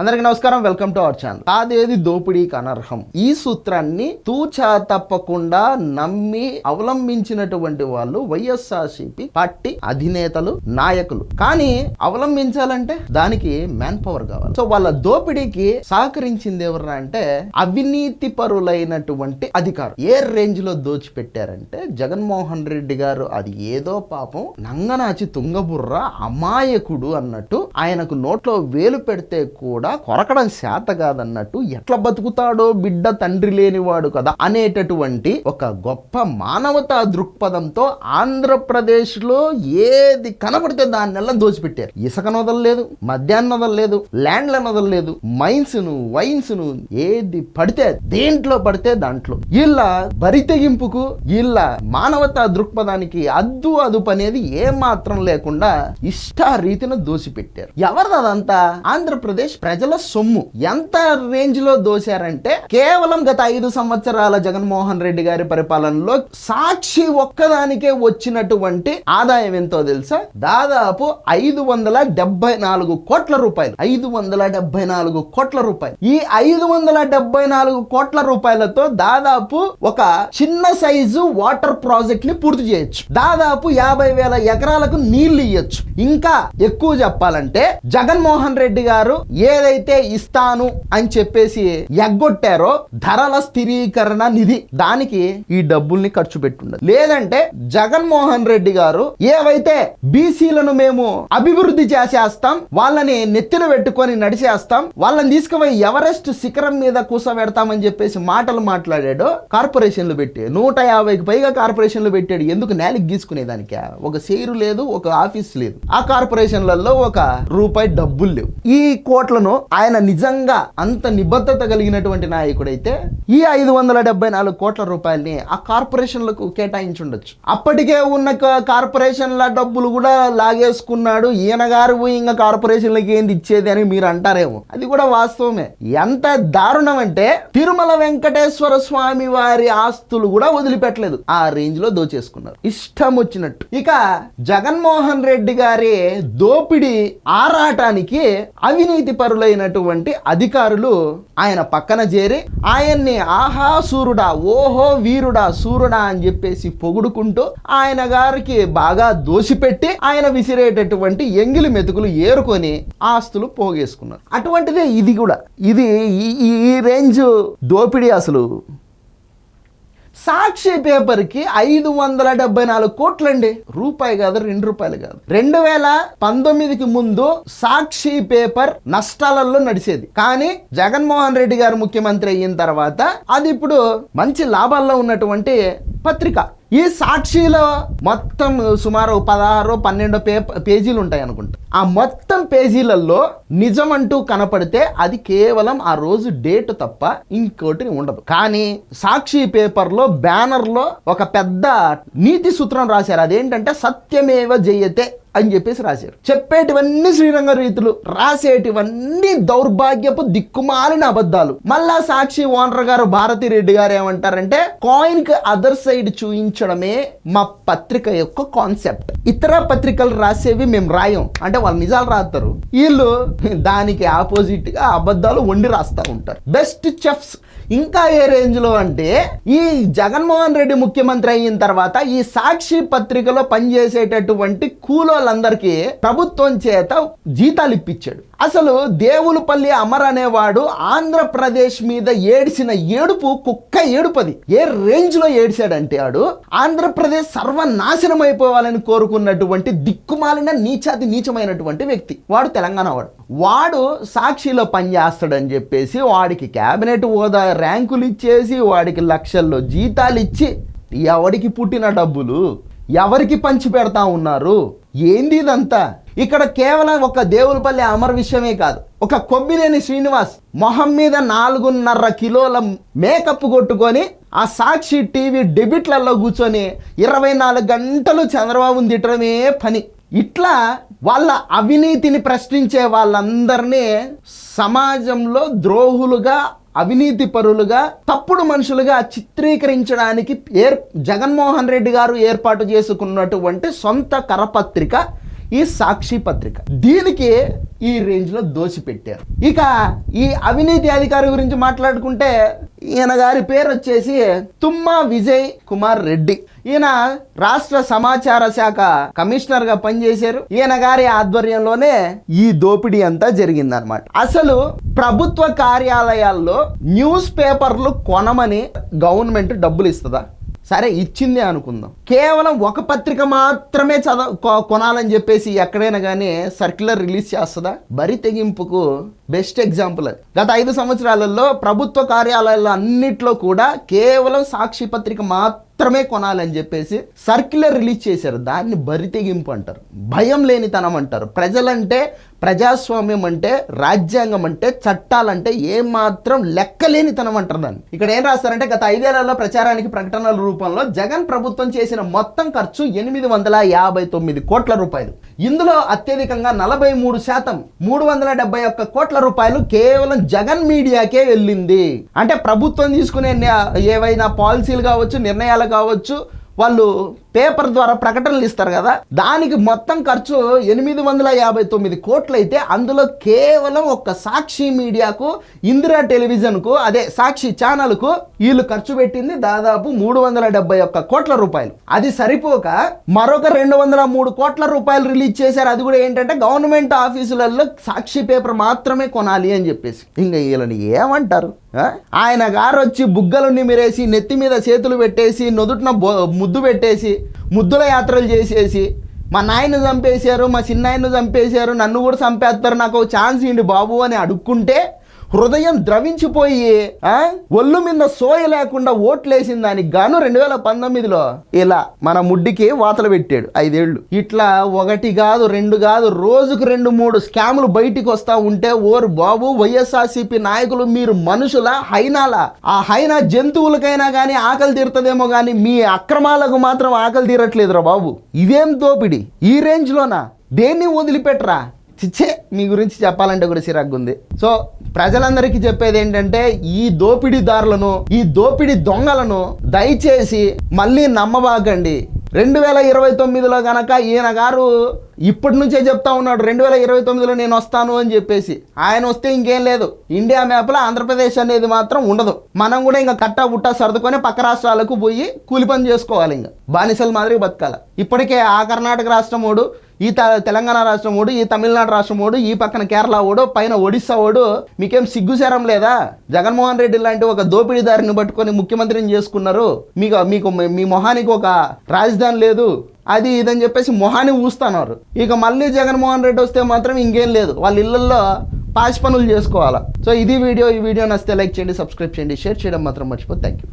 అందరికి నమస్కారం welcome to our channel. కాదేది దోపిడీకి అనర్హం ఈ సూత్రాన్ని తూచా తప్పకుండా నమ్మి అవలంబించినటువంటి వాళ్ళు వైఎస్ఆర్సిపి పార్టీ అధినేతలు నాయకులు. కానీ అవలంబించాలంటే దానికి మ్యాన్ పవర్ కావాలి. సో వాళ్ళ దోపిడీకి సహకరించింది ఎవరు అంటే అవినీతి పరులైనటువంటి అధికారులు. ఏ రేంజ్లో దోచిపెట్టారంటే జగన్మోహన్ రెడ్డి గారు అది ఏదో పాపం నంగనాచి తుంగబుర్ర అమాయకుడు అన్నట్టు ఆయనకు నోట్లో వేలు పెడితే కూడా కొరకడం శాత కాదన్నట్టు ఎట్లా బతుకుతాడో బిడ్డ తండ్రి లేనివాడు కదా అనేటటువంటి ఒక గొప్ప మానవతా దృక్పథంతో ఆంధ్రప్రదేశ్లో ఏది కనబడితే దాన్నెల్లా దోచిపెట్టారు. ఇసుక వదలలేదు మద్యాన్ని వదలలేదు ల్యాండ్లను వదలలేదు మైన్స్ను వైన్స్ను వైన్స్ను ఏది పడితే దేంట్లో పడితే దాంట్లో. వీళ్ళ బరితెగింపుకు వీళ్ళ మానవతా దృక్పథానికి అద్దు అదుపు అనేది ఏ మాత్రం లేకుండా ఇష్ట రీతిన దోసిపెట్టారు ఎవరిదంతా ఆంధ్రప్రదేశ్ ఆంధ్రప్రదేశ్ ప్రజల సొమ్ము. ఎంత రేంజ్లో దోశారంటే కేవలం గత ఐదు సంవత్సరాల జగన్మోహన్ రెడ్డి గారి పరిపాలనలో సాక్షి ఒక్కదానికే వచ్చినటువంటి ఆదాయం ఎంతో తెలుసా? దాదాపు ఐదు వందల డెబ్బై నాలుగు కోట్ల రూపాయలు. ఐదు వందల డెబ్బై నాలుగు కోట్ల రూపాయలు. ఈ ఐదు వందల డెబ్బై నాలుగు కోట్ల రూపాయలతో దాదాపు ఒక చిన్న సైజు వాటర్ ప్రాజెక్ట్ని పూర్తి చేయొచ్చు. దాదాపు యాభై వేల ఎకరాలకు నీళ్ళు ఇయ్యొచ్చు. ఇంకా ఎక్కువ చెప్పాలంటే జగన్మోహన్ రెడ్డి గారు ఏదైతే ఇస్తాను అని చెప్పేసి ఎగ్గొట్టారో ధరల స్థిరీకరణ నిధి. దానికి ఈ డబ్బుల్ని ఖర్చు పెట్టుండదు. లేదంటే జగన్మోహన్ రెడ్డి గారు ఏవైతే బీసీలను మేము అభివృద్ధి చేసేస్తాం వాళ్ళని నెత్తిన పెట్టుకొని నడిచేస్తాం వాళ్ళని తీసుకుపోయి ఎవరెస్ట్ శిఖరం మీద కూసబెడతామని చెప్పేసి మాటలు మాట్లాడాడు కార్పొరేషన్లు పెట్టి నూట యాభైకి పైగా కార్పొరేషన్లు పెట్టాడు. ఎందుకు నేలకి గీసుకునేదానికి? ఒక షేరు లేదు ఒక ఆఫీస్ లేదు. ఆ కార్పొరేషన్లలో ఒక రూపాయి డబ్బులు లేవు. ఈ కోట్లను ఆయన నిజంగా అంత నిబద్ధత కలిగినటువంటి నాయకుడైతే ఈ ఐదు వందల డెబ్బై నాలుగు కోట్ల రూపాయల్ని ఆ కార్పొరేషన్లకు కేటాయించుండొచ్చు. అప్పటికే ఉన్న కార్పొరేషన్ల డబ్బులు కూడా లాగేసుకున్నాడు. ఈయన గారు ఇంకా కార్పొరేషన్లకి ఏంది ఇచ్చేది అని మీరు అంటారేమో. అది కూడా వాస్తవమే. ఎంత దారుణం అంటే తిరుమల వెంకటేశ్వర స్వామి వారి ఆస్తులు కూడా వదిలిపెట్టలేదు. ఆ రేంజ్లో దోచేసుకున్నారు. ఇష్టం వచ్చినట్టు. ఇక జగన్మోహన్ రెడ్డి గారి దోపిడి ఆరాటానికి అవినీతి అయినటువంటి అధికారులు ఆయన పక్కన చేరి ఆయన్ని ఆహా సూర్యుడా ఓహో వీరుడా సూర్యుడా అని చెప్పేసి పొగుడుకుంటూ ఆయన గారికి బాగా దోసిపెట్టి ఆయన విసిరేటటువంటి ఎంగిలి మెతుకులు ఏరుకొని ఆస్తులు పోగేసుకున్నారు. అటువంటిదే ఇది కూడా. ఇది ఈ- ఈ రేంజ్ దోపిడీ అసలు. సాక్షి పేపర్కి ఐదు వందల డెబ్బై నాలుగు కోట్లండి. రూపాయి కాదు రెండు రూపాయలు కాదు. రెండు వేల పంతొమ్మిదికి ముందు సాక్షి పేపర్ నష్టాలలో నడిచేది. కానీ జగన్మోహన్ రెడ్డి గారు ముఖ్యమంత్రి అయిన తర్వాత అది ఇప్పుడు మంచి లాభాల్లో ఉన్నటువంటి పత్రిక. ఈ సాక్షిలో మొత్తం సుమారు పదహారు పన్నెండు పే పేజీలు ఉంటాయి అనుకుంటా. ఆ మొత్తం పేజీలలో నిజం అంటూ కనపడితే అది కేవలం ఆ రోజు డేట్ తప్ప ఇంకోటి ఉండదు. కానీ సాక్షి పేపర్లో బ్యానర్లో ఒక పెద్ద నీతి సూత్రం రాశారు. అదేంటంటే సత్యమేవ జయతే అని చెప్పేసి రాశారు. చెప్పేటివన్నీ శ్రీరంగ రీతులు రాసేటివన్నీ దౌర్భాగ్యపు దిక్కుమాలిన అబద్ధాలు. మళ్ళా సాక్షి ఓనర్ గారు భారతి రెడ్డి గారు ఏమంటారంటే కాయిన్కి అదర్ సైడ్ చూయించడమే మా పత్రిక యొక్క కాన్సెప్ట్ ఇతర పత్రికలు రాసేవి మేము రాయం. అంటే వాళ్ళు నిజాలు రాస్తారు. వీళ్ళు దానికి ఆపోజిట్గా అబద్ధాలు వండి రాస్తూ ఉంటారు. బెస్ట్ చెఫ్స్ ఇంకా ఏ రేంజ్లో అంటే ఈ జగన్మోహన్ రెడ్డి ముఖ్యమంత్రి అయిన తర్వాత ఈ సాక్షి పత్రికలో పనిచేసేటటువంటి కూలోళ్ళందరికీ ప్రభుత్వం చేత జీతాలు ఇప్పించాడు. అసలు దేవులపల్లి అమర్ అనేవాడు ఆంధ్రప్రదేశ్ మీద ఏడిసిన ఏడుపు కుక్క ఏడుపది ఏ రేంజ్లో ఏడిశాడంటే ఆడు ఆంధ్రప్రదేశ్ సర్వనాశనం అయిపోవాలని కోరుకున్నటువంటి దిక్కుమాలిన నీచాతి నీచమైనటువంటి వ్యక్తి. వాడు తెలంగాణ వాడు. వాడు సాక్షిలో పనిచేస్తాడని చెప్పేసి వాడికి క్యాబినెట్ హోదా ర్యాంకులు ఇచ్చేసి వాడికి లక్షల్లో జీతాలు ఇచ్చి ఎవడికి పుట్టిన డబ్బులు? ఎవరికి పంచి పెడతా ఉన్నారు? ఏంది ఇదంతా ఇక్కడ కేవలం ఒక దేవులపల్లి అమర్ విషయమే కాదు ఒక కొబ్బిలేని శ్రీనివాస్ మొహం మీద నాలుగున్నర కిలోల మేకప్ కొట్టుకొని ఆ సాక్షి టీవీ డెబిట్లలో కూర్చొని ఇరవై నాలుగు గంటలు చంద్రబాబుని తిట్టడమే పని. ఇట్లా వాళ్ళ అవినీతిని ప్రశ్నించే వాళ్ళందరినీ సమాజంలో ద్రోహులుగా అవినీతి పరులుగా తప్పుడు మనుషులుగా చిత్రీకరించడానికి ఏర్ జగన్మోహన్ రెడ్డి గారు ఏర్పాటు చేసుకున్నటువంటి సొంత కరపత్రిక ఈ సాక్షి పత్రిక. దీనికి ఈ రేంజ్లో ఇక ఈ అవినీతి అధికారి గురించి మాట్లాడుకుంటే ఈయన గారి పేరు వచ్చేసి తుమ్మా విజయ్ కుమార్ రెడ్డి. ఈయన రాష్ట్ర సమాచార శాఖ కమిషనర్గా పనిచేశారు. ఈయన గారి ఆధ్వర్యంలోనే ఈ దోపిడీ అంతా జరిగిందనమాట అసలు ప్రభుత్వ కార్యాలయాల్లో న్యూస్ పేపర్లు కొనమని గవర్నమెంట్ డబ్బులు ఇస్తుందా? సరే ఇచ్చిందే అనుకుందాం. కేవలం ఒక పత్రిక మాత్రమే చదవ కొ- కొనాలని చెప్పేసి ఎక్కడైనా కానీ సర్క్యులర్ రిలీజ్ చేస్తుందా? బరి తెగింపుకు బెస్ట్ ఎగ్జాంపుల్ అది. గత ఐదు సంవత్సరాలలో ప్రభుత్వ కార్యాలయాల్లో అన్నిట్లో కూడా కేవలం సాక్షి పత్రిక మాత్రం మాత్రమే కొనాలని చెప్పేసి సర్క్యులర్ రిలీజ్ చేశారు. దాన్ని బరితెగింపు అంటారు. భయం లేనితనం అంటారు. ప్రజలంటే ప్రజాస్వామ్యం అంటే రాజ్యాంగం అంటే చట్టాలంటే ఏమాత్రం లెక్కలేనితనం అంటారు దాన్ని. ఇక్కడ ఏం రాస్తారంటే గత ఐదేళ్ళలో ప్రచారానికి ప్రకటనల రూపంలో జగన్ ప్రభుత్వం చేసిన మొత్తం ఖర్చు ఎనిమిది వందల యాభై తొమ్మిది కోట్ల రూపాయలు. ఇందులో అత్యధికంగా నలభై మూడు శాతం మూడు వందల డెబ్బై ఒక్క కోట్ల రూపాయలు కేవలం జగన్ మీడియాకే వెళ్ళింది. అంటే ప్రభుత్వం తీసుకునే ఏవైనా పాలసీలు కావచ్చు నిర్ణయాలు కావచ్చు వాళ్ళు పేపర్ ద్వారా ప్రకటనలు ఇస్తారు కదా దానికి మొత్తం ఖర్చు ఎనిమిది వందల యాభై తొమ్మిది కోట్లు అయితే అందులో కేవలం ఒక్క సాక్షి మీడియాకు ఇందిరా టెలివిజన్కు అదే సాక్షి ఛానల్కు వీళ్ళు ఖర్చు పెట్టింది దాదాపు మూడు వందల డెబ్బై ఒక్క కోట్ల రూపాయలు. అది సరిపోక మరొక రెండు వందల మూడు కోట్ల రూపాయలు రిలీజ్ చేశారు. అది కూడా ఏంటంటే గవర్నమెంట్ ఆఫీసులలో సాక్షి పేపర్ మాత్రమే కొనాలి అని చెప్పేసి. ఇంకా వీళ్ళని ఏమంటారు? ఆయన గారు వచ్చి బుగ్గలు నిమిరేసి నెత్తి మీద చేతులు పెట్టేసి నొదుటిన బో ముద్దు పెట్టేసి ముద్దుల యాత్రలు చేసేసి మా నాయన చంపేశారు మా చిన్నాయన చంపేశారు నన్ను కూడా చంపేస్తారు నాకు ఒక ఛాన్స్ ఇండి బాబు అని అడుక్కుంటే హృదయం ద్రవించిపోయి ఆ? ఒళ్ళు మీద సోయ లేకుండా ఓట్లేసిన దానికి గాను రెండు వేల పంతొమ్మిదిలో ఇలా మన ముడ్డికి వాతలు పెట్టాడు ఐదేళ్ళు ఇట్లా ఒకటి కాదు రెండు కాదు రోజుకు రెండు మూడు స్కాములు బయటికి వస్తా ఉంటే ఓరు బాబు వైఎస్ఆర్సీపీ నాయకులు మీరు మనుషుల హైనాలా? ఆ హైనా జంతువులకైనా కానీ ఆకలి తీరుతుందేమో కానీ మీ అక్రమాలకు మాత్రం ఆకలి తీరట్లేదురా బాబు. ఇదేం దోపిడి? ఈ రేంజ్లోనా? దేన్ని వదిలిపెట్టరా? చిచ్చే మీ గురించి చెప్పాలంటే కూడా చిరాగ్గుంది సో ప్రజలందరికీ చెప్పేది ఏంటంటే ఈ దోపిడీదారులను ఈ దోపిడీ దొంగలను దయచేసి మళ్ళీ నమ్మబాకండి. రెండు వేల ఇరవై తొమ్మిదిలో గనక ఈయన గారు ఇప్పటి నుంచే చెప్తా ఉన్నాడు రెండు వేల ఇరవై తొమ్మిదిలో నేను వస్తాను అని చెప్పేసి. ఆయన వస్తే ఇంకేం లేదు. ఇండియా మ్యాప్లో ఆంధ్రప్రదేశ్ అనేది మాత్రం ఉండదు. మనం కూడా ఇంకా కట్టా బుట్టా సర్దుకొని పక్క రాష్ట్రాలకు పోయి కూలి పని చేసుకోవాలి ఇంకా. బానిసల మాదిరి బతకాలి. ఇప్పటికే ఆ కర్ణాటక రాష్ట్రముడు ఈ త- తెలంగాణ రాష్ట్రం ఓడు ఈ తమిళనాడు రాష్ట్రం ఓడు ఈ పక్కన కేరళ ఓడు పైన ఒడిస్సా ఓడు మీకేం సిగ్గుసేరం లేదా? జగన్మోహన్ రెడ్డి లాంటి ఒక దోపిడీదారిని పట్టుకొని ముఖ్యమంత్రిని చేసుకున్నారు. మీకు మీకు మీ మొహానికి ఒక రాజధాని లేదు. అది ఇదని చెప్పేసి మొహాన్ని ఊస్తున్నారు. ఇక మళ్ళీ జగన్మోహన్ రెడ్డి వస్తే మాత్రం ఇంకేం లేదు. వాళ్ళ ఇళ్ళల్లో పాచి పనులు చేసుకోవాలా. సో ఇది వీడియో. ఈ వీడియో నచ్చితే లైక్ చేయండి సబ్స్క్రైబ్ చేయండి షేర్ చేయడం మాత్రం మర్చిపోతే థ్యాంక్ యూ